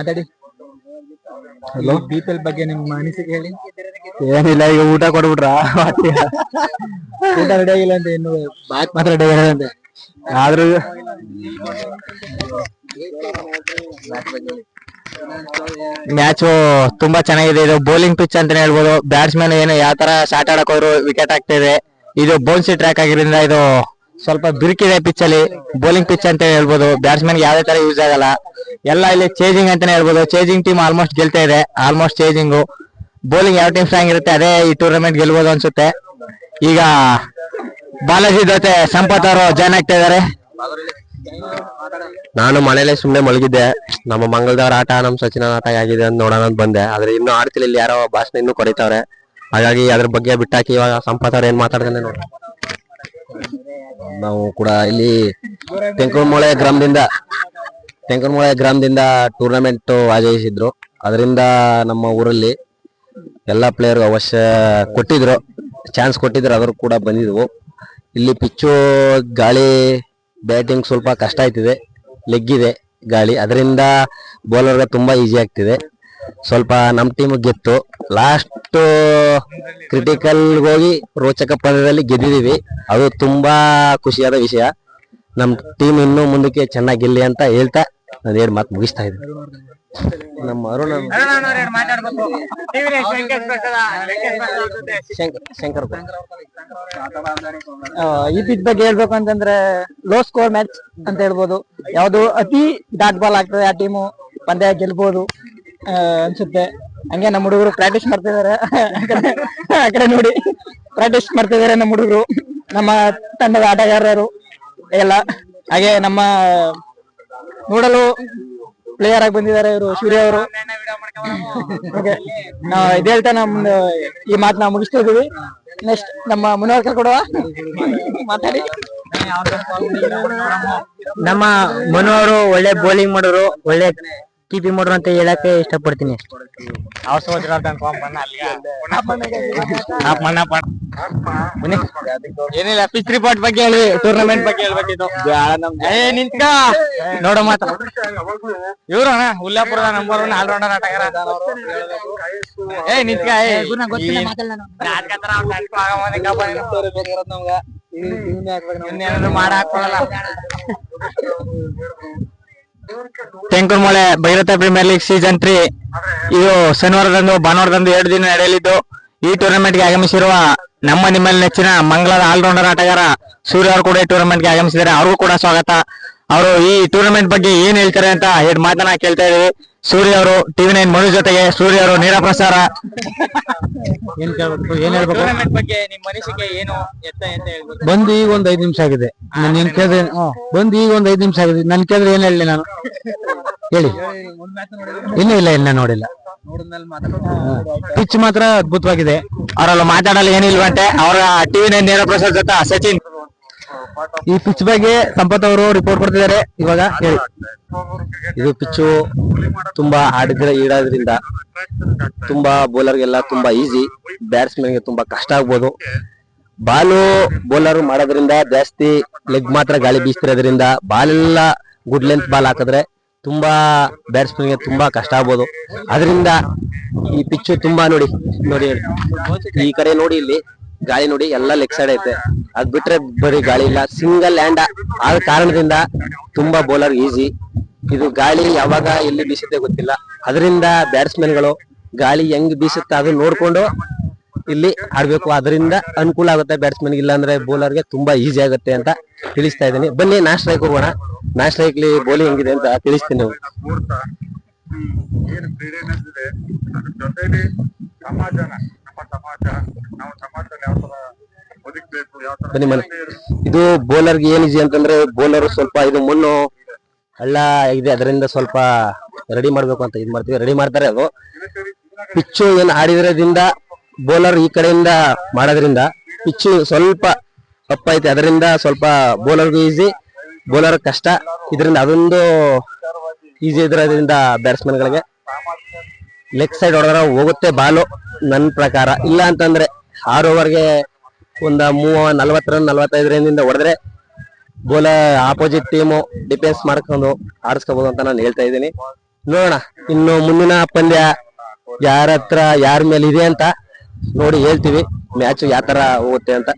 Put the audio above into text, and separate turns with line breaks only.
ಮಾತಾಡಿ.
Hello?
B P L ಬಗ್ಗೆ ನಿಮ್ಮ ಅನಿಸಿಕೆ ಹೇಳಿ.
ಏನಿಲ್ಲ ಈಗ ಊಟ ಕೊಡ್ಬಿಟ್ರಾ
ಊಟ ರೆಡಿ ಆಗಿಲ್ಲ ಅಂತ ಇನ್ನು ಬಾತ್ ಮಾತ್ರ ರೆಡಿ ಆಗಿಲ್ಲ ಅಂತ
ಆದ್ರೂ ಮ್ಯಾಚ್ ತುಂಬಾ ಚೆನ್ನಾಗಿದೆ. ಇದು ಬೌಲಿಂಗ್ ಪಿಚ್ ಅಂತಾನೆ ಹೇಳ್ಬೋದು. ಬ್ಯಾಟ್ಸ್ಮನ್ ಏನು ಯಾವ ತರ ಶಾಟ್ ಆಡಕ್ ಹೋದ್ರು ವಿಕೆಟ್ ಆಗ್ತಾ ಇದೆ. ಇದು ಬೌನ್ಸಿ ಟ್ರ್ಯಾಕ್ ಆಗಿರೋದ್ರಿಂದ ಇದು ಸ್ವಲ್ಪ ಬಿರುಕಿದೆ ಪಿಚ್ ಅಲ್ಲಿ ಬೌಲಿಂಗ್ ಪಿಚ್ ಅಂತ ಹೇಳ್ಬೋದು. ಬ್ಯಾಟ್ಸ್ಮನ್ ಯಾವ್ದೇ ತರ ಯೂಸ್ ಆಗಲ್ಲ. ಎಲ್ಲ ಇಲ್ಲಿ ಚೇಜಿಂಗ್ ಅಂತಾನೆ ಹೇಳ್ಬೋದು. ಚೇಜಿಂಗ್ ಟೀಮ್ ಆಲ್ಮೋಸ್ಟ್ ಗೆಲ್ತಾ ಇದೆ. ಆಲ್ಮೋಸ್ಟ್ ಚೇಜಿಂಗು ಬೌಲಿಂಗ್ ಯಾವ ಟೀಮ್ ಸ್ಟ್ರಾಂಗ್ ಇರುತ್ತೆ, ಅದೇ ಈ ಟೂರ್ನಮೆಂಟ್ ಗೆಲ್ಬೋದು ಅನ್ಸುತ್ತೆ. ಈಗ ಬಾಲಾಜಿ ಜೊತೆ ಸಂಪತ್ ಅವರು ಜಾಯ್ನ್ ಆಗ್ತಾ ಇದಾರೆ ನಾನು ಮನೇಲೆ ಸುಮ್ನೆ ಮಲಗಿದ್ದೆ. ನಮ್ಮ ಮಂಗಳದವ್ರ ಆಟ ನಮ್ ಸಚಿನ ಆಟ ಆಗಿದೆ ಅಂತ ನೋಡೋಣ ಅಂತ ಬಂದೆ. ಆದ್ರೆ ಇನ್ನೂ ಆಡ್ತಿಲ್ಲ ಇಲ್ಲಿ ಯಾರೋ ಭಾಷಣ ಇನ್ನೂ ಕೊಡಿತಾವ್ರೆ ಹಾಗಾಗಿ ಅದ್ರ ಬಗ್ಗೆ ಬಿಟ್ಟಾಕಿ ಇವಾಗ ಸಂಪತ್ ಅವ್ರು ಏನ್ ಮಾತಾಡ್ತಾನೆ ನೋಡಿ ನಾವು ಕೂಡ ಇಲ್ಲಿ ತೆಂಕುಮೊಳೆ ಗ್ರಾಮದಿಂದ ತೆಂಕುಮೊಳೆ ಗ್ರಾಮದಿಂದ ಟೂರ್ನಮೆಂಟ್ ಆಯೋಜಿಸಿದ್ರು. ಅದರಿಂದ ನಮ್ಮ ಊರಲ್ಲಿ ಎಲ್ಲ ಪ್ಲೇಯರ್ ಅವಶ್ಯ ಕೊಟ್ಟಿದ್ರು ಚಾನ್ಸ್ ಕೊಟ್ಟಿದ್ರು ಅದ್ರ ಕೂಡ ಬಂದಿದ್ವು. ಇಲ್ಲಿ ಪಿಚ್ಚು ಗಾಳಿ ಬ್ಯಾಟಿಂಗ್ ಸ್ವಲ್ಪ ಕಷ್ಟ ಆಯ್ತಿದೆ ಲೆಗ್ ಇದೆ ಗಾಳಿ. ಅದರಿಂದ ಬೌಲರ್ಗೆ ತುಂಬಾ ಈಸಿ ಆಗ್ತಿದೆ. ಸ್ವಲ್ಪ ನಮ್ಮ ಟೀಮ್ ಗೆತ್ತು. ಲಾಸ್ಟ್ ಕ್ರಿಟಿಕಲ್ ಹೋಗಿ ರೋಚಕ ಪಂದ್ಯದಲ್ಲಿ ಗೆದ್ದಿದೀವಿ ಅದು ತುಂಬಾ ಖುಷಿಯಾದ ವಿಷಯ. ನಮ್ಮ ಟೀಮ್ ಇನ್ನೂ ಮುಂದಕ್ಕೆ ಚೆನ್ನಾಗಿ ಗೆಲ್ಲಿ ಅಂತ ಹೇಳ್ತಾ ನಾನು ಎರಡು ಮಾತು ಮುಗಿಸ್ತಾ ಇದ್ದೀನಿ. ನಮ್ಮ ಅರುಣ ಶಂಕರ್ ಶಂಕರ್
ಈ ಪಿಚ್ ಬಗ್ಗೆ ಹೇಳ್ಬೇಕು ಅಂತಂದ್ರೆ ಲೋ ಸ್ಕೋರ್ ಮ್ಯಾಚ್ ಅಂತ ಹೇಳ್ಬೋದು. ಯಾವ್ದು ಅತಿ ಡಾಟ್ ಬಾಲ್ ಆಗ್ತದೆ ಆ ಟೀಮು ಪಂದ್ಯ ಗೆಲ್ಬಹುದು ಅನ್ಸುತ್ತೆ. ಹಂಗೆ ನಮ್ಮ ಹುಡುಗರು ಪ್ರಾಕ್ಟೀಸ್ ಮಾಡ್ತಿದಾರೆ. ಆ ಕಡೆ- ನೋಡಿ. ಪ್ರಾಕ್ಟೀಸ್ ಮಾಡ್ತಿದಾರೆ ನಮ್ಮ ಹುಡುಗರು. ನಮ್ಮ ತಂಡದ ಆಟಗಾರರು ಎಲ್ಲ. ಹಾಗೆ ನಮ್ಮ ನೋಡಲು ಪ್ಲೇಯರ್ ಆಗಿ ಬಂದಿದ್ದಾರೆ ಇವರು, ಸೂರ್ಯ ಅವರು. ನಾವು ಇದು ಹೇಳ್ತಾ ನಮ್ದು ಈ ಮಾತನ್ನ ಮುಗಿಸ್ತಾ ಇದೀವಿ ನೆಕ್ಸ್ಟ್ ನಮ್ಮ ಮುನವರ್ಕರ್ ಕೊಡುವ. ಮಾತಾಡಿ.
ನಮ್ಮ ಮನು ಅವರು ಒಳ್ಳೆ ಬೌಲಿಂಗ್ ಮಾಡೋರು, ಒಳ್ಳೆ ಕೀಪಿಂಗ್ ಮಾಡ್ರು ಅಂತ ಹೇಳಕ್ಕೆ ಇಷ್ಟಪಡ್ತೀನಿ. ಏನಿಲ್ಲ ಪಿಚ್ ರಿಪೋರ್ಟ್ ಬಗ್ಗೆ ಹೇಳಿ ಟೂರ್ನಮೆಂಟ್ ಬಗ್ಗೆ ಹೇಳ್ಬೇಕಿತ್ತು. ಏ ನಿಂತ್ಕ. ನೋಡೋ ಮಾತ್ರ. ಇವ್ರು ಅಣ್ಣ ಉಲ್ಲಾಪುರದ ನಂಬರ್ ಒನ್ ಆಲ್ರೌಂಡರ್ ಆಟಗಾರ. ಏ ನಿಂತ್ಕ ಏ. ನಾಟಕ ತೆಂಕುರ್ಮೊಳೆ ಭೈರತ ಪ್ರೀಮಿಯರ್ ಲೀಗ್ ಸೀಸನ್ ತ್ರೀ ಇದು ಶನಿವಾರದಂದು, ಭಾನುವಾರದಂದು ಎರಡು ದಿನ ನಡೆಯಲಿದ್ದು, ಈ ಟೂರ್ನಮೆಂಟ್ಗೆ ಆಗಮಿಸಿರುವ ನಮ್ಮ ನಿಮ್ಮಲ್ಲಿ ನೆಚ್ಚಿನ ಮಂಗಳದ ಆಲ್ರೌಂಡರ್ ಆಟಗಾರ ಸೂರ್ಯ ಅವರು ಕೂಡ ಈ ಟೂರ್ನಮೆಂಟ್ಗೆ ಆಗಮಿಸಿದ್ದಾರೆ. ಅವ್ರಿಗೂ ಕೂಡ ಸ್ವಾಗತ. ಅವರು ಈ ಟೂರ್ನಮೆಂಟ್ ಬಗ್ಗೆ ಏನ್ ಹೇಳ್ತಾರೆ ಅಂತ ಎರಡು ಮಾತನ್ನ ಕೇಳ್ತಾ ಇದೀವಿ ಸೂರ್ಯ ಅವರು ಟಿವಿ ನೈನ್ ಮನು ಜೊತೆಗೆ ಸೂರ್ಯ ಅವರು ನೇರ ಪ್ರಸಾರ. ಏನ್ ಕೇಳ್ಬೇಕು? ಏನ್ ಹೇಳ್ಬೇಕು?
ಟೂರ್ನಮೆಂಟ್ ಬಗ್ಗೆ ನಿಮ್ಮ ಅನಿಸಿಕೆ ಏನು ಎತ್ತ ಅಂತ ಹೇಳ್ಬೋದು
ಬಂದು ಈಗ ಒಂದ್ ಐದ್ ನಿಮಿಷ ಆಗಿದೆ. ನಾನು ಏನ್ ಕೇಳಿದ್ರೆ ಬಂದು ಈಗ ಒಂದ್ ಐದ್ ನಿಮಿಷ ಆಗಿದೆ. ನನ್ ಕೇಳಿದ್ರೆ ಏನ್ ಹೇಳಿ ನಾನು? ಹೇಳಿ. ಇನ್ನೂ ಇಲ್ಲ ಇನ್ನ ನೋಡಿಲ್ಲ.
ನೋಡಿದ್ಮೇಲೆ ಮಾತಾಡೋದು
ಪಿಚ್ ಮಾತ್ರ ಅದ್ಭುತವಾಗಿದೆ. ಅವರೆಲ್ಲ ಮಾತಾಡಲ್ಲ ಏನಿಲ್ವಂತೆ? ಅವರ ಟಿವಿ ನೈನ್ ನೇರ ಪ್ರಸಾರ ಜೊತೆ ಸಚಿನ್. ಈ ಪಿಚ್ ಬಗ್ಗೆ ಸಂಪತ್ ಅವರು ರಿಪೋರ್ಟ್ ಕೊಡ್ತಿದ್ದಾರೆ. ಇವಾಗ ಹೇಳಿ. ಇದು ಪಿಚ್ಚು ತುಂಬಾ ಆಡಿದ್ರೆ ಈಡಾದ್ರಿಂದ ತುಂಬಾ ಬೌಲರ್ಗೆಲ್ಲ ತುಂಬಾ ಈಸಿ ಬ್ಯಾಟ್ಸ್ಮನ್ಗೆ ತುಂಬಾ ಕಷ್ಟ ಆಗ್ಬೋದು. ಬಾಲು ಬೌಲರ್ ಮಾಡೋದ್ರಿಂದ ಜಾಸ್ತಿ ಲೆಗ್ ಮಾತ್ರ ಗಾಳಿ ಬೀಸ್ತಿರೋದ್ರಿಂದ ಬಾಲ್ ಎಲ್ಲ ಗುಡ್ ಲೆಂತ್ ಬಾಲ್ ಹಾಕಿದ್ರೆ ತುಂಬಾ ಬ್ಯಾಟ್ಸ್ಮನ್ಗೆ ತುಂಬಾ ಕಷ್ಟ ಆಗ್ಬೋದು. ಅದರಿಂದ ಈ ಪಿಚ್ಚು ತುಂಬಾ ನೋಡಿ ನೋಡಿ ಈ ಕಡೆ ನೋಡಿ ಇಲ್ಲಿ. ಗಾಳಿ ನೋಡಿ ಎಲ್ಲ ಲೆಗ್ ಸೈಡ್ ಐತೆ. ಅದ್ ಬಿಟ್ರೆ ಬರೀ ಗಾಳಿ ಇಲ್ಲ. ಸಿಂಗಲ್ ಲ್ಯಾಂಡ್ ಆದ ಕಾರಣದಿಂದ ತುಂಬಾ ಬೌಲರ್ ಈಸಿ ಇದು ಗಾಳಿ ಯಾವಾಗ ಎಲ್ಲಿ ಬೀಸುತ್ತೆ ಗೊತ್ತಿಲ್ಲ. ಅದರಿಂದ ಬ್ಯಾಟ್ಸ್ಮನ್ಗಳು ಗಾಳಿ ಹೆಂಗ್ ಬೀಸುತ್ತೆ ಅದು ನೋಡ್ಕೊಂಡು ಇಲ್ಲಿ ಆಡ್ಬೇಕು. ಅದರಿಂದ ಅನುಕೂಲ ಆಗುತ್ತೆ ಬ್ಯಾಟ್ಸ್ಮನ್ ಇಲ್ಲ ಅಂದ್ರೆ ಬೌಲರ್ಗೆ ತುಂಬಾ ಈಸಿ ಆಗುತ್ತೆ ಅಂತ ತಿಳಿಸ್ತಾ ಇದ್ದೀನಿ. ಬನ್ನಿ ನಾ ಸ್ಟ್ರೈಕ್ ಹೋಗೋಣ. ನಾ ಸ್ಟ್ರೈಕ್ಲಿ ಬೌಲಿಂಗ್ ಹೆಂಗಿದೆ ಅಂತ ತಿಳಿಸ್ತೀನಿ ನಾವು
ಸಮಾಜನ
ಇದು ಬೋಲರ್ಗೆ ಏನಿದೆ ಅಂತಂದ್ರೆ ಬೋಲರ್ ಸ್ವಲ್ಪ ಇದು ಮಣ್ಣು ಹಳ್ಳ ಇದೆ ಅದರಿಂದ ಸ್ವಲ್ಪ ರೆಡಿ ಮಾಡ್ಬೇಕು ಅಂತ ಇದು ಮಾಡ್ತೀವಿ. ರೆಡಿ ಮಾಡ್ತಾರೆ ಅದು. ಪಿಚ್ಚು ಏನು ಆಡಿದ್ರದಿಂದ ಬೋಲರ್ ಈ ಕಡೆಯಿಂದ ಮಾಡೋದ್ರಿಂದ ಪಿಚ್ಚು ಸ್ವಲ್ಪ ಅಪ್ ಅದರಿಂದ ಸ್ವಲ್ಪ ಬೌಲರ್ಗೂ ಈಸಿ ಬೋಲರ್ ಕಷ್ಟ. ಇದರಿಂದ ಅದೊಂದು ಈಸಿ ಬ್ಯಾಟ್ಸ್ಮನ್ ಬ್ಯಾಟ್ಸ್ಮನ್ಗಳಿಗೆ ಲೆಗ್ ಸೈಡ್ ಹೊಡೆದ್ರೆ ಹೋಗುತ್ತೆ ಬಾಲು ನನ್ನ ಪ್ರಕಾರ. ಇಲ್ಲ ಅಂತಂದ್ರೆ ಆರು ಓವರ್ಗೆ ಒಂದ ಮೂವ ನಲ್ವತ್ತು ರನ್ ನಲ್ವತ್ತೈದು ರನ್ನಿಂದ ಹೊಡೆದ್ರೆ ಬೋಲ ಆಪೋಸಿಟ್ ಟೀಮು ಡಿಫೆನ್ಸ್ ಮಾಡ್ಕೊಂಡು ಆಡಿಸ್ಕೋಬಹುದು ಅಂತ ನಾನು ಹೇಳ್ತಾ ಇದ್ದೀನಿ. ನೋಡೋಣ, ಇನ್ನು ಮುಂದಿನ ಪಂದ್ಯ ಯಾರ ಹತ್ರ, ಯಾರ ಮೇಲೆ ಇದೆ ಅಂತ ನೋಡಿ ಹೇಳ್ತೀವಿ. ಮ್ಯಾಚ್ ಯಾವ ತರ ಹೋಗುತ್ತೆ ಅಂತ.